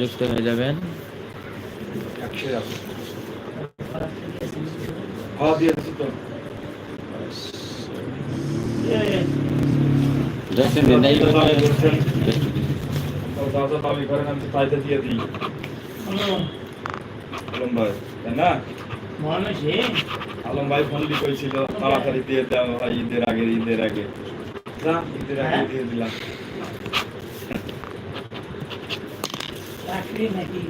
যুক্ত হয়ে যাবেন। হ্যাঁ আলম ভাই তাই না আলম ভাই ফোন দিয়ে কইছিল তাড়াতাড়ি দিয়ে দাও ভাই ঈদের আগে ঈদের আগে। ঈদের আগে দিয়ে দিলাম। চাকরি নাকি?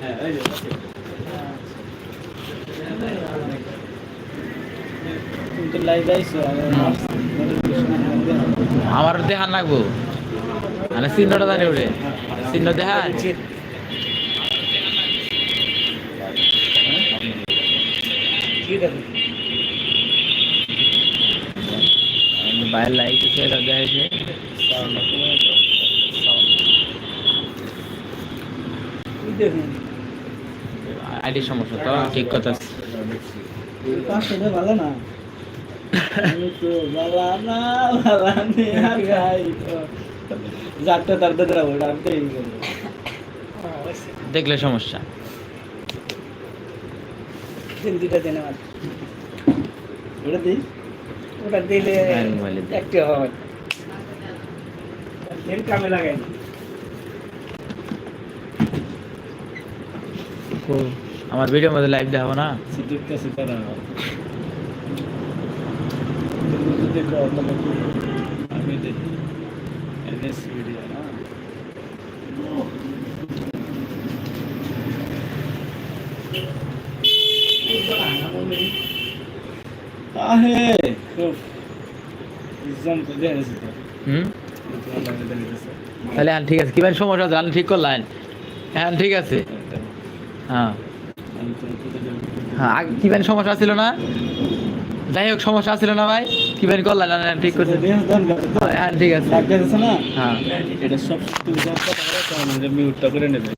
হ্যাঁ এই আমার দেখান লাগবো। মানে চিহ্নটা জানি ওরে। চিহ্ন দেখা কি দেখো? আছে এটা দেখাইছে কি দেখুন আইডি সমস্যা তো ঠিক কথা। ভালো না দেখলে সমস্যা। দিন দুটা দিন আমার ওটা দিই? ওটা দিলে হ্যাঁ, মোবাইলে দিই। একটু হয় দিন কামে লাগাই আমার ভিডিওর মধ্যে লাইভ দেখাবো না সিটির কাছে তারা দেখো আপনাকে আমি দেখি এনএস ভিডিও না আহে খুব তাহলে হ্যাঁ ঠিক আছে। কীভাবে সমস্যা হচ্ছে ঠিক করলেন হ্যাঁ ঠিক আছে। হ্যাঁ। হ্যাঁ আগে কীভাবে সমস্যা ছিল না? যাই হোক সমস্যা ছিল না ভাই। কীভাবে করলেন না, ঠিক করছে। হ্যাঁ ঠিক আছে। না? হ্যাঁ। এটা সব তুমি কথা বলো তখন এটা মিউটটা করে নেবে।